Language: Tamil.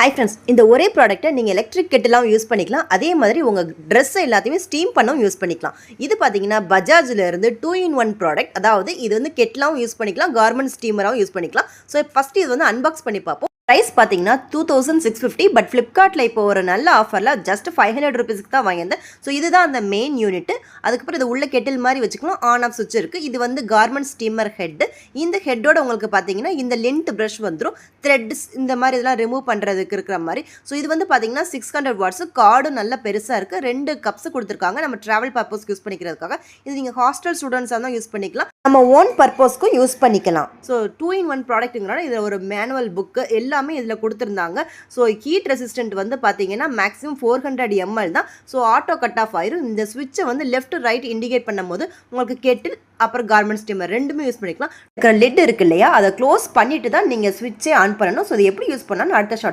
ஹை ஃப்ரெண்ட்ஸ் இந்த ஒரே ப்ராடக்ட்டை நீங்கள் எலக்ட்ரிக் கெட்டெல்லாம் யூஸ் பண்ணிக்கலாம். அதே மாதிரி உங்கள் ட்ரெஸ்ஸை எல்லாத்தையுமே ஸ்டீம் பண்ணவும் யூஸ் பண்ணிக்கலாம். இது பார்த்தீங்கன்னா பஜாஜில் இருந்து டூ இன் ஒன் ப்ராடக்ட் அதாவது இது வந்து கெட்டலாவும் யூஸ் பண்ணிக்கலாம் கார்மெண்ட் ஸ்டீமராகவும் யூஸ் பண்ணிக்கலாம். ஸோ ஃபஸ்ட்டு இது வந்து அன்பாக்ஸ் பண்ணி பார்ப்போம். ப்ரைஸ் பார்த்தீங்கன்னா two thousand six fifty but ஃப்ளிப்கார்ட்டில் இப்போ ஒரு நல்ல ஆஃபரில் ஜஸ்ட் ஃபைவ் ஹண்ட்ரட் ருபீஸ்க்கு தான் வாங்கியிருந்தேன். ஸோ இதுதான் அந்த மெயின் யூனிட் அதுக்கப்புறம் இது உள்ள கெட்டில் மாதிரி வச்சுக்கலாம் ஆன் ஆஃப் சுவிட்ச் இருக்குது இது வந்து கார்மெண்ட் ஸ்டீமர் ஹெட் இந்த ஹெட்டோட உங்களுக்கு பார்த்தீங்கன்னா இந்த லென்த் ப்ரஷ் வந்துடும் த்ரெட்ஸ் இந்த மாதிரி இதெல்லாம் ரிமூவ் பண்ணுறதுக்கு இருக்கிற மாதிரி. ஸோ இது வந்து பார்த்தீங்கன்னா சிக்ஸ் ஹண்ட்ரட் வாட்ஸு கார்டும் நல்ல பெருசாக இருக்குது ரெண்டு கப்ஸ் கொடுத்துருக்காங்க. நம்ம ட்ராவல் பர்பஸ்க்கு யூஸ் பண்ணிக்கிறதுக்காக. இது நீங்கள் ஹாஸ்டல் ஸ்டூடெண்ட்ஸாக தான் யூஸ் பண்ணிக்கலாம். நம்ம ஓன் பர்பஸ்க்கும் யூஸ் பண்ணிக்கலாம். ஸோ டூ இன் ஒன் ப்ராடக்ட்டுங்கிறனால இதில் ஒரு மேனுவல் புக்கு எல்லாமே இதில் கொடுத்துருந்தாங்க. ஸோ ஹீட் ரெசிஸ்டன்ட் வந்து பார்த்தீங்கன்னா மேக்ஸிமம் ஃபோர் ஹண்ட்ரட் எம்எல் தான். ஸோ ஆட்டோ கட் ஆஃப் ஆயிரும். இந்த ஸ்விட்சை வந்து லெஃப்ட் ரைட் இண்டிகேட் பண்ணும்போது உங்களுக்கு கெட்டில் அப்புறம் கார்மெண்ட் ஸ்டீமர் ரெண்டுமே யூஸ் பண்ணிக்கலாம். இருக்கிற லெட் இருக்கு இல்லையா? அதை க்ளோஸ் பண்ணிட்டு தான் நீங்கள் ஸ்விட்சே ஆன் பண்ணணும். ஸோ இது எப்படி யூஸ் பண்ணாலும் அடுத்த ஷார்ட்